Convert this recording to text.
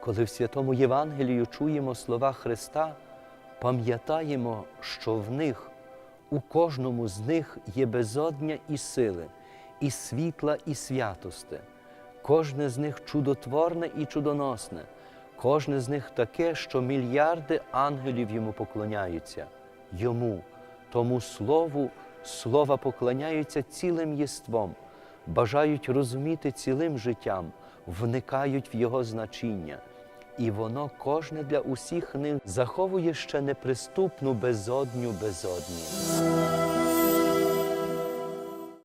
коли в святому Євангелію чуємо слова Христа, пам'ятаємо, що в них, у кожному з них є безодня і сили, і світла, і святости. Кожне з них чудотворне і чудоносне, кожне з них таке, що мільярди ангелів йому поклоняються, йому, тому слову, слова поклоняються цілим єством, бажають розуміти цілим життям, вникають в його значення. І воно кожне для усіх них заховує ще неприступну безодню безодні.